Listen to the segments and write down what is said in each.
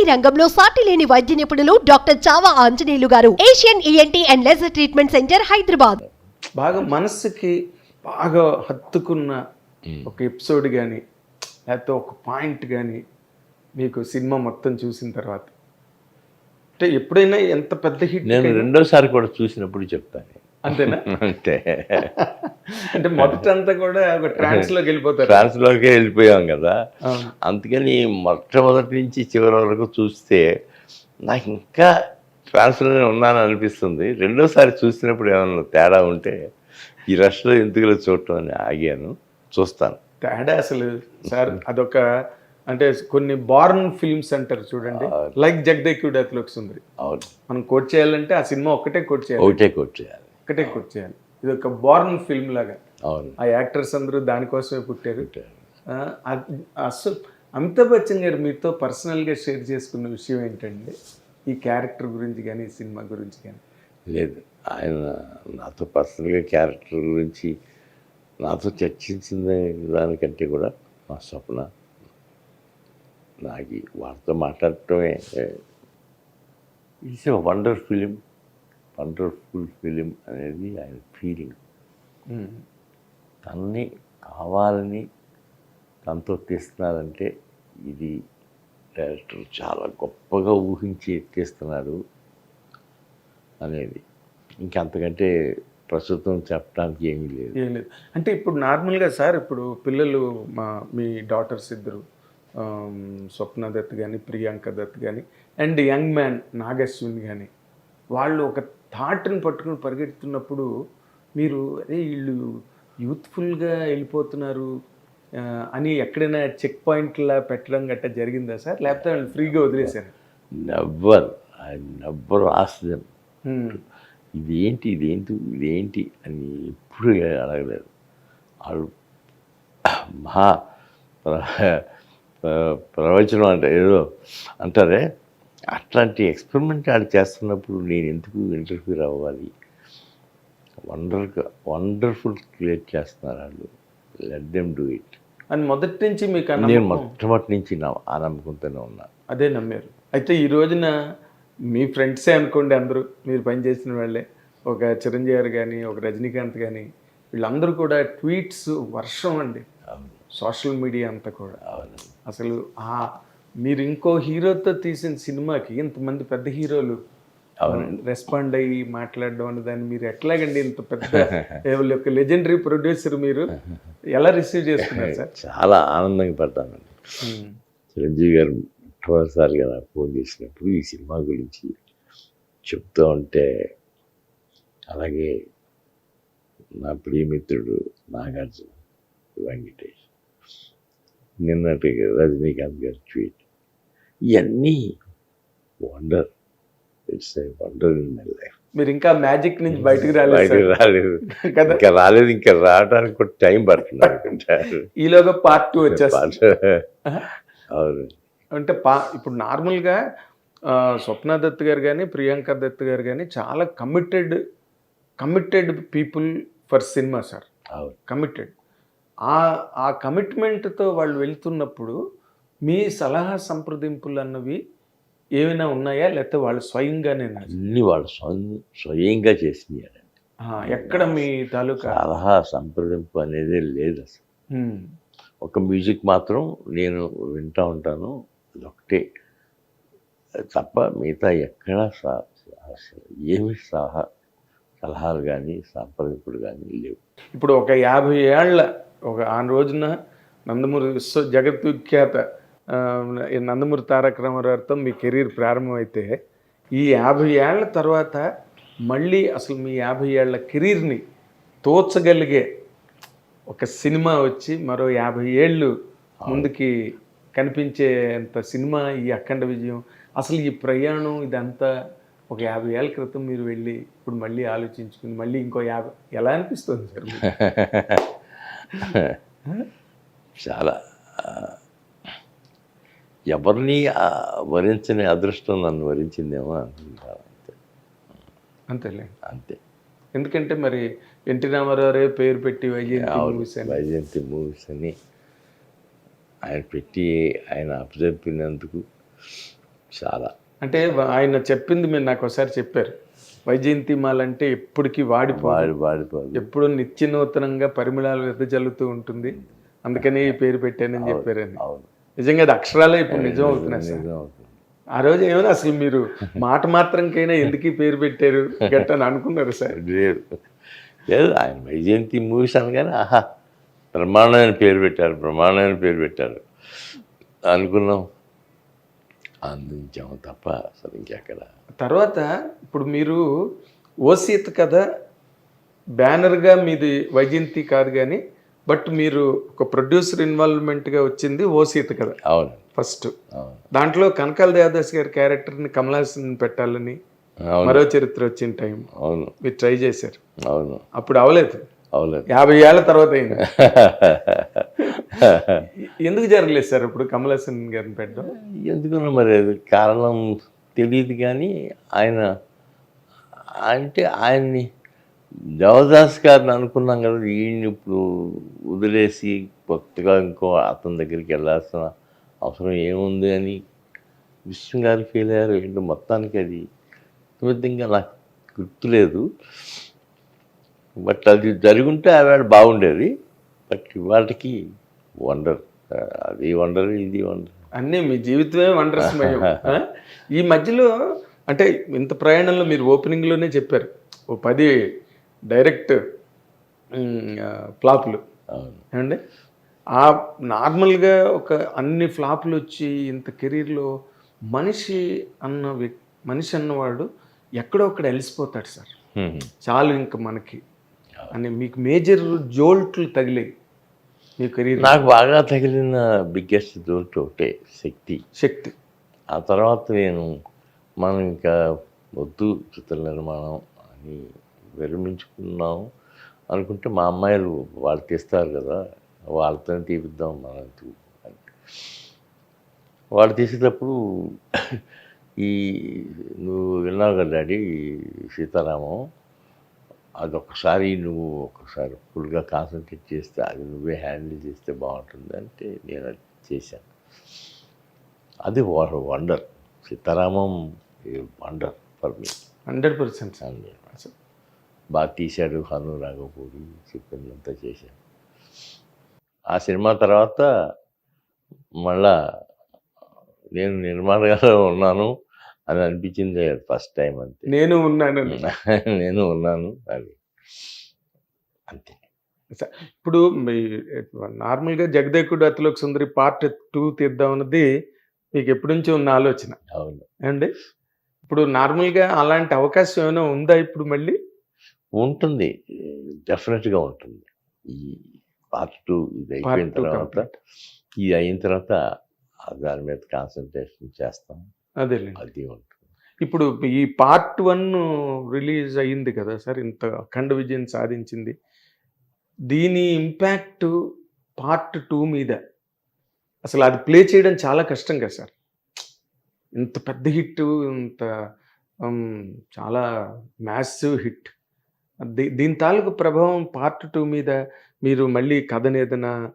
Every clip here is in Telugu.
ఈఎన్టీ రంగంలో సాటి లేని వైద్య నిపుణులు doctor Chava Anjaneyulu garu. Asian ENT and laser treatment centre Hyderabad. బాగా మనస్సుకి బాగా హత్తుకున్న ఒక ఎపిసోడ్ కానీ లేకపోతే ఒక పాయింట్ కానీ మీకు సినిమా మొత్తం చూసిన తర్వాత. అంటే ఎప్పుడైనా ఎంత పెద్ద హిట్ నేను రెండోసారి కూడా చూసినప్పుడు చెప్తాను. అంతేనా? అంతే. అంటే మొదటంతా కూడా ఒక ట్రాన్స్లోకి వెళ్ళిపోతారు. ఫ్రాన్స్లోకే వెళ్ళిపోయాం కదా. అందుకని మొట్టమొదటి నుంచి చివరి వరకు చూస్తే నాకు ఇంకా ఫ్రాన్స్లోనే ఉన్నాను అనిపిస్తుంది. రెండోసారి చూసినప్పుడు ఏమన్నా తేడా ఉంటే ఈ రష్లో ఎందుకులో చూడటం అని ఆగాను. చూస్తాను. తేడా అసలు సార్ అదొక అంటే కొన్ని బార్న్ ఫిల్మ్స్ అంటారు చూడండి. లైక్ జగదేకుడు అతలోకి సుందరి. అవును. మనం కోట్ చేయాలంటే ఆ సినిమా ఒక్కటే కోట్ చేయాలి. ఒకటే కొట్టేయాలి ఒక్కటే కోట్ చేయాలి ఇది ఒక బార్న్ ఫిల్మ్ లాగా. అవును. ఆ యాక్టర్స్ అందరూ దానికోసమే పుట్టారు. అసలు అమితాబ్ బచ్చన్ గారు మీతో పర్సనల్గా షేర్ చేసుకున్న విషయం ఏంటండి ఈ క్యారెక్టర్ గురించి కానీ ఈ సినిమా గురించి కానీ లేదు. ఆయన నాతో పర్సనల్గా క్యారెక్టర్ గురించి నాతో చర్చించిన దానికంటే కూడా మా స్వప్న నాకు వారితో మాట్లాడటమే it's a wonder film. Wonderful film అనేది ఆయన ఫీలింగ్ తనని కావాలని తనతో తీస్తున్నారంటే ఇది డైరెక్టర్ చాలా గొప్పగా ఊహించి ఎత్తేస్తున్నాడు అనేది. ఇంకంతకంటే ప్రస్తుతం చెప్పడానికి ఏమీ లేదు. ఏం లేదు. అంటే ఇప్పుడు నార్మల్గా సార్ ఇప్పుడు పిల్లలు మా మీ డాటర్స్ ఇద్దరు స్వప్న దత్ కానీ ప్రియాంక దత్ కానీ అండ్ యంగ్ మ్యాన్ నాగశ్విన్ కానీ వాళ్ళు ఒక థాట్ని పట్టుకుని పరిగెడుతున్నప్పుడు మీరు అరే వీళ్ళు యూత్ఫుల్గా వెళ్ళిపోతున్నారు అని ఎక్కడైనా చెక్ పాయింట్లా పెట్టడం గట్టా జరిగిందా సార్? లేకపోతే వాళ్ళు ఫ్రీగా వదిలేశారు? నెవ్వర్. ఐ నెవ్వర్ ఆస్దం ఇదేంటి ఇదేంటి ఇదేంటి? అని ఎప్పుడు అడగలేదు. వాళ్ళు మహా ప్ర- ప్ర- ప్రవచనం అంటే ఏదో అంటారే అట్లాంటి ఎక్స్పెరిమెంట్ ఆడు చేస్తున్నప్పుడు నేను ఎందుకు ఇంటర్ఫీర్ అవ్వాలి? వండర్గా వండర్ఫుల్ క్రియేట్ చేస్తున్నారు వాళ్ళు లెట్ దెమ్ డూ ఇట్. అని మొదటి నుంచి మీకు నేను మొట్టమొదటి నుంచి నా ఆ నమ్మకంతోనే ఉన్నా. అదే నమ్మారు. అయితే ఈ రోజున మీ ఫ్రెండ్సే అనుకోండి అందరూ మీరు పనిచేసిన వాళ్ళే. ఒక చిరంజీవి గారు కానీ ఒక రజనీకాంత్ కానీ వీళ్ళందరూ కూడా ట్వీట్స్ వర్షం అండి. సోషల్ మీడియా అంతా కూడా. అవును అసలు ఆ మీరు ఇంకో హీరోతో తీసిన సినిమాకి ఇంతమంది పెద్ద హీరోలు రెస్పాండ్ అయ్యి మాట్లాడడం అనే దాన్ని మీరు ఎట్లాగండి ఇంత పెద్ద యొక్క లెజెండరీ ప్రొడ్యూసర్ మీరు ఎలా రిసీవ్ చేసుకున్నారు సార్? చాలా ఆనందంగా పడ్డానండి. చిరంజీవి గారు మొట్టమొదటిసారిగా నాకు ఫోన్ చేసినప్పుడు ఈ సినిమా గురించి చెప్తూ ఉంటే అలాగే నా ప్రియమిత్రుడు నాగార్జున వెంకటేష్ నిన్నటి రజనీకాంత్ గారి ట్వీట్. ఇవన్నీ wonder it's a wonder in my life మీరు ఇంకా మ్యాజిక్ నుంచి బయటకు రాలేదు బయటకు. రాలేదు. కదా? ఇంకా రాలేదు ఇంకా రావడానికి కూడా టైం పడుతుంది ఈలోగా పార్ట్ టూ వచ్చేస్తుంది. అవును. అంటే పా ఇప్పుడు నార్మల్గా స్వప్న దత్ గారు కానీ ప్రియాంక దత్ గారు కానీ చాలా committed committed people for cinema sir. Committed ఆ ఆ కమిట్మెంట్తో వాళ్ళు వెళ్తున్నప్పుడు మీ సలహా సంప్రదింపులు అన్నవి ఏమైనా ఉన్నాయా? లేకపోతే వాళ్ళు స్వయంగానే అన్ని వాళ్ళు స్వ- స్వయంగా చేసినాయండి ఎక్కడ మీ తాలూకా? సలహా సంప్రదింపు అనేది లేదు అసలు. ఒక మ్యూజిక్ మాత్రం నేను వింటా ఉంటాను. అదొకటే తప్ప మిగతా ఎక్కడా ఏమి సలహా సలహాలు కానీ సంప్రదింపులు కానీ లేవు. ఇప్పుడు ఒక యాభై ఏళ్ళ ఒక ఆ రోజున నందమూరి విశ్వ జగత్ విఖ్యాత ఆ, ఈ నందమూరి తారక రామారావుతో మీ కెరీర్ ప్రారంభమైతే ఈ యాభై ఏళ్ళ తర్వాత మళ్ళీ అసలు మీ యాభై ఏళ్ళ కెరీర్ని తోచగలిగే ఒక సినిమా వచ్చి మరో యాభై ఏళ్ళు ముందుకి కనిపించేంత సినిమా ఈ అఖండ విజయం. అసలు ఈ ప్రయాణం ఇదంతా ఒక యాభై ఏళ్ళ క్రితం మీరు వెళ్ళి ఇప్పుడు మళ్ళీ ఆలోచించుకుని మళ్ళీ ఇంకో యాభై ఎలా అనిపిస్తుంది సార్ చాలా ఎవరిని వరించని అదృష్టం నన్ను వరించిందేమో అనుకుంటాను అంతే అంతేలే. అంతే. ఎందుకంటే మరి ఎన్టీ రామారావు పేరు పెట్టి వైజయంతి మూవీస్ అని. వైజయంతి మూవీస్ అని ఆయన పెట్టి ఆయన అప్పచెప్పినందుకు చాలా. అంటే ఆయన చెప్పింది మీరు నాకు ఒకసారి చెప్పారు. వైజయంతిమాల అంటే ఎప్పటికీ వాడిపోదు. వాడి వాడిపోదు. ఎప్పుడు నిత్య నూతనంగా పరిమళాలు వెదజల్లుతూ ఉంటుంది. అందుకని పేరు పెట్టానని చెప్పారని. అవును. నిజంగా అది అక్షరాలే ఇప్పుడు నిజం అవుతున్నాయి సార్. ఆ రోజు ఏమైనా అసలు మీరు మాట మాత్రంకైనా ఎందుకు పేరు పెట్టారు గట్టని అనుకున్నారు సార్. లేదు. లేదు ఆయన వైజయంతి మూవీస్ అనగానే ఆహా బ్రహ్మాండమైన పేరు పెట్టారు బ్రహ్మాండమైన పేరు పెట్టారు. అనుకున్నాం. అందించాము తప్ప అసలు ఇంకెక్కడ. తర్వాత ఇప్పుడు మీరు ఓసీత కథ బ్యానర్గా మీది వైజయంతి కాదు కానీ బట్ మీరు ఒక ప్రొడ్యూసర్ ఇన్వాల్వ్మెంట్గా వచ్చింది ఓసీత కథ అవును. ఫస్ట్. దాంట్లో కనకాల దేవదాస్ గారి క్యారెక్టర్ని కమలాసన్ పెట్టాలని మరో చరిత్ర వచ్చిన టైం. అవును. మీరు ట్రై చేశారు. అవును. అప్పుడు అవలేదు. అవులేదు. యాభై ఏళ్ళ తర్వాత అయింది. ఎందుకు జరగలేదు సార్ ఇప్పుడు కమలాసన్ గారిని పెట్టడం? ఎందుకన్నా మరి కారణం తెలియదు కానీ ఆయన అంటే ఆయన్ని దేవదాస్ గారిని అనుకున్నాం కదా వీడిని ఇప్పుడు వదిలేసి కొత్తగా ఇంకో అతని దగ్గరికి వెళ్ళాల్సిన అవసరం ఏముంది అని. విష్ణు గారు ఫీల్ అయ్యారు ఏంటో మొత్తానికి అది విధంగా నాకు గుర్తులేదు. బట్ అది జరుగుంటే ఆవిడ బాగుండేది. బట్ వాటికి వండర్ అది వండర్ ఇది వండర్. అన్నీ మీ జీవితమే వండర్ ఈ మధ్యలో అంటే ఇంత ప్రయాణంలో మీరు ఓపెనింగ్లోనే చెప్పారు. ఓ పది డైరెక్ట్ ఫ్లాపులు. ఏమండి? ఆ నార్మల్గా ఒక అన్ని ఫ్లాపులు వచ్చి ఇంత కెరీర్లో మనిషి అన్న వ్యక్ మనిషి అన్నవాడు ఎక్కడో ఒకడ వెలిసిపోతాడు సార్. చాలు ఇంక మనకి. అని మీకు మేజర్ జోల్ట్లు తగిలాయి మీ కెరీర్ నాకు బాగా తగిలిన బిగ్గెస్ట్ దోట్ ఒకటే శక్తి. శక్తి. ఆ తర్వాత నేను మనం ఇంకా వద్దు చిత్ర నిర్మాణం అని విరమించుకున్నాం అనుకుంటే మా అమ్మాయిలు వాళ్ళు తీస్తారు కదా వాళ్ళతో తీపిద్దాం మనం. వాళ్ళు తీసేటప్పుడు ఈ నువ్వు విన్నావు కదా డాడీ సీతారామం అది ఒకసారి నువ్వు ఒకసారి ఫుల్గా కాన్సన్ట్రేట్ చేస్తే అది నువ్వే హ్యాండిల్ చేస్తే బాగుంటుంది అంటే నేను అది చేశాను. అది wonder. Sita Ramam wonder for me. Hundred percent. బాగా తీశాడు హను రాఘపూడి చెప్పిందంతా చేశాను ఆ సినిమా తర్వాత మళ్ళా నేను నిర్మాణగా ఉన్నాను అని అనిపించింది ఫస్ట్ టైం అంతే. నేను ఉన్నాను. నేను ఉన్నాను అది అంతే. ఇప్పుడు నార్మల్గా జగదేకుడు అతిలోక సుందరి పార్ట్ టూ తీద్దాం అన్నది మీకు ఎప్పటి నుంచో ఉన్న ఆలోచన. అవును. అండి? ఇప్పుడు నార్మల్గా అలాంటి అవకాశం ఏమైనా ఉందా ఇప్పుడు మళ్ళీ? ఉంటుంది. డెఫినెట్గా ఉంటుంది. ఈ పార్ట్ టూ ఇది అయిపోయిన తర్వాత. ఇది అయిన తర్వాత దాని మీద కాన్సన్ట్రేషన్ చేస్తాం. అదేలేండి. అది ఉంటుంది. ఇప్పుడు ఈ పార్ట్ వన్ రిలీజ్ అయ్యింది కదా సార్ ఇంత అఖండ విజయం సాధించింది. దీని ఇంపాక్ట్ పార్ట్ టూ మీద అసలు అది ప్లే చేయడం చాలా కష్టం కదా సార్. ఇంత పెద్ద హిట్ ఇంత చాలా మ్యాసివ్ హిట్ దీని తాలూకు ప్రభావం పార్ట్ టూ మీద మీరు మళ్ళీ కథను ఏదైనా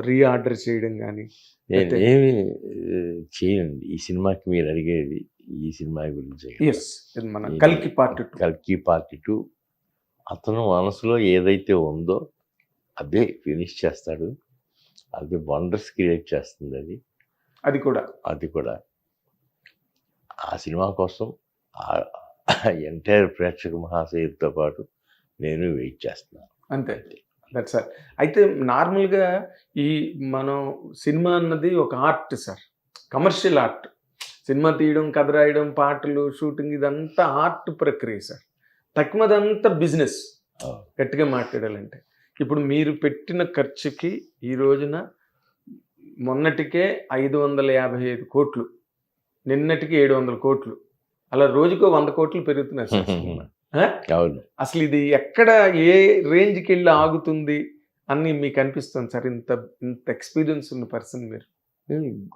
రీఆర్డర్ చేయడం కానీ నేను ఏమి చేయండి. ఈ సినిమాకి మీరు అడిగేది ఈ సినిమా గురించి ఎస్ మన కల్కి పార్ట్ టూ. కల్కి పార్టీ టూ. అతను మనసులో ఏదైతే ఉందో అదే ఫినిష్ చేస్తాడు. అది వండర్స్ క్రియేట్ చేస్తుంది అది. అది కూడా. అది కూడా. ఆ సినిమా కోసం ఎంటైర్ ప్రేక్షక మహాశయులతో పాటు నేను వెయిట్ చేస్తున్నాను. అంతే. దట్ సార్ అయితే నార్మల్గా ఈ మనం సినిమా అన్నది ఒక art sir. Commercial art. Cinema తీయడం కథ రాయడం పాటలు షూటింగ్ ఇదంతా ఆర్ట్ ప్రక్రియ సార్. తక్కువదంతా బిజినెస్ గట్టిగా మాట్లాడాలంటే. ఇప్పుడు మీరు పెట్టిన ఖర్చుకి ఈ రోజున మొన్నటికే ఐదు వందల యాభై ఐదు కోట్లు. నిన్నటికి ఏడు వందల కోట్లు. అలా రోజుకో వంద కోట్లు పెరుగుతున్నాయి సార్? అవును. అసలు ఇది ఎక్కడ ఏ రేంజ్కి వెళ్ళి ఆగుతుంది అని మీకు అనిపిస్తుంది సార్? ఇంత ఇంత ఎక్స్పీరియన్స్ ఉన్న పర్సన్ మీరు.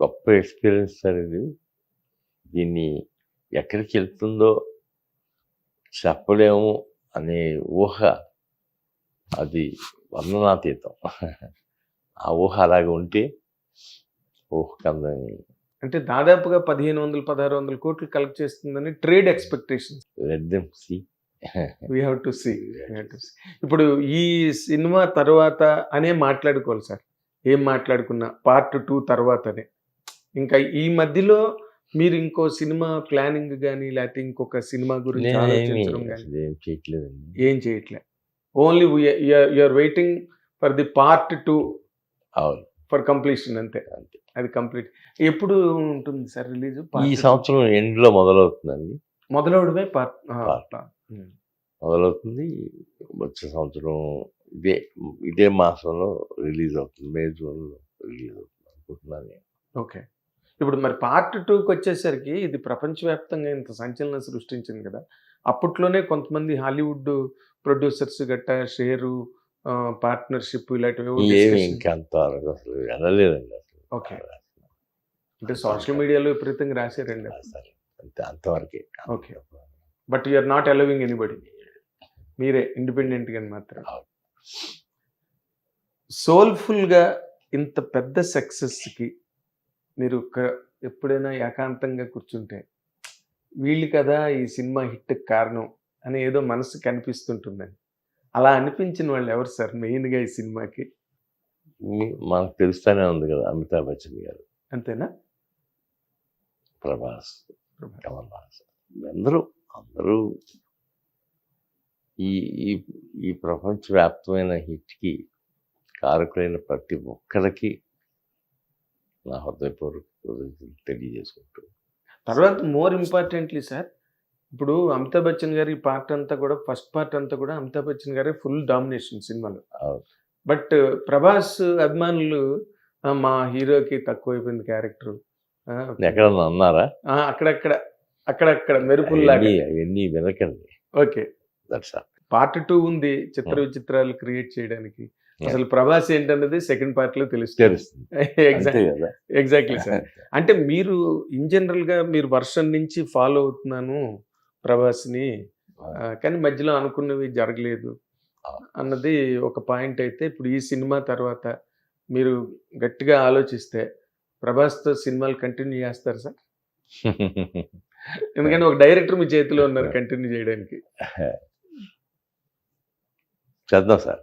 గొప్ప ఎక్స్పీరియన్స్ సార్ ఇది. దీన్ని ఎక్కడికి వెళ్తుందో చెప్పలేము అనే ఊహ అది వర్ణనాతీతం ఆ ఊహ అలాగే ఉంటే ఊహ కందని అంటే దాదాపుగా పదిహేను వందలు పదహారు వందల కోట్లు కలెక్ట్ చేస్తుందని ట్రేడ్ హ్యావ్ టు సీ ఇప్పుడు ఈ సినిమా తర్వాత అనే మాట్లాడుకోవాలి సార్. ఏం మాట్లాడుకున్నా? పార్ట్ టూ తర్వాతనే. ఇంకా ఈ మధ్యలో మీరు ఇంకో సినిమా ప్లానింగ్ కానీ లేకపోతే ఇంకొక సినిమా గురించి ఆలోచించడం కానీ ఏం చేయట్లేదండి. ఏం చేయట్లే. Only you're waiting for the part two అవును. ఫర్ కంప్లీషన్ అంతే. అంతే. అది కంప్లీట్. ఎప్పుడు ఉంటుంది సార్ రిలీజ్? ఈ సంవత్సరం ఎండ్లో మొదలవుతుందండి. మొదలవడమే పార్ట్. మొదలవుతుంది. వచ్చే సంవత్సరం ఇదే ఇదే మాసంలో రిలీజ్ అవుతుంది. మే జూన్లో రిలీజ్ అవుతుంది అనుకుంటున్నాను నేను. ఓకే. ఇప్పుడు మరి పార్ట్ టూకి వచ్చేసరికి ఇది ప్రపంచవ్యాప్తంగా ఇంత సంచలనం సృష్టించింది కదా. అప్పట్లోనే కొంతమంది హాలీవుడ్ ప్రొడ్యూసర్స్ గట్టా షేరు పార్ట్నర్షిప్ ఇలాంటివి ఏమి. ఇంకా అంతవరకు అసలు వెళ్ళలేదండి అసలు. ఓకే. అంటే సోషల్ మీడియాలో విపరీతంగా రాశారండి. అసలు అంతే అంతవరకే. Okay. But you're not allowing anybody. మీరే ఇండిపెండెంట్గా మాత్రం. అవును. సోల్ఫుల్గా ఇంత పెద్ద సక్సెస్కి మీరు ఒక- ఎప్పుడైనా ఏకాంతంగా కూర్చుంటే వీళ్ళు కదా ఈ సినిమా హిట్ కారణం అని ఏదో మనసు కనిపిస్తుంటుందని అలా అనిపించిన వాళ్ళు ఎవరు సార్? మెయిన్గా ఈ సినిమాకి? మనకు తెలుస్తానే ఉంది కదా అమితాబ్ బచ్చన్ గారు. అంతేనా? ప్రభాస్ కమల్ హాసన్. అందరూ అందరూ ఈ ఈ ఈ ప్రపంచవ్యాప్తమైన హిట్కి కారకులైన ప్రతి ఒక్కరికి నా హృదయపూర్వక తెలియజేసుకుంటూ. తర్వాత మోర్ ఇంపార్టెంట్లీ సార్ ఇప్పుడు అమితాబ్ బచ్చన్ గారి పార్ట్ అంతా కూడా ఫస్ట్ పార్ట్ అంతా కూడా అమితాబ్ బచ్చన్ గారే ఫుల్ డామినేషన్ సినిమాలో. బట్ ప్రభాస్ అభిమానులు "ఆ, మా హీరోకి తక్కువైపోయింది క్యారెక్టర్. ఎక్కడన్నా అన్నారా? అక్కడక్కడ అక్కడక్కడ అవన్నీ వినకండి ఓకే. పార్ట్ టూ ఉంది చిత్ర విచిత్రాలు క్రియేట్ చేయడానికి. అసలు ప్రభాస్ ఏంటన్నది సెకండ్ పార్ట్లో తెలుస్తుంది. ఎగ్జాక్ట్లీ సార్ అంటే మీరు ఇన్ జనరల్గా మీరు వర్షం నుంచి ఫాలో అవుతున్నాను. ప్రభాస్ని కానీ మధ్యలో అనుకున్నవి జరగలేదు అన్నది ఒక పాయింట్ అయితే. ఇప్పుడు ఈ సినిమా తర్వాత మీరు గట్టిగా ఆలోచిస్తే ప్రభాస్తో సినిమాలు కంటిన్యూ చేస్తారు సార్? ఎందుకంటే ఒక డైరెక్టర్ మీ చేతిలో ఉన్నారు కంటిన్యూ చేయడానికి. చేద్దాం సార్.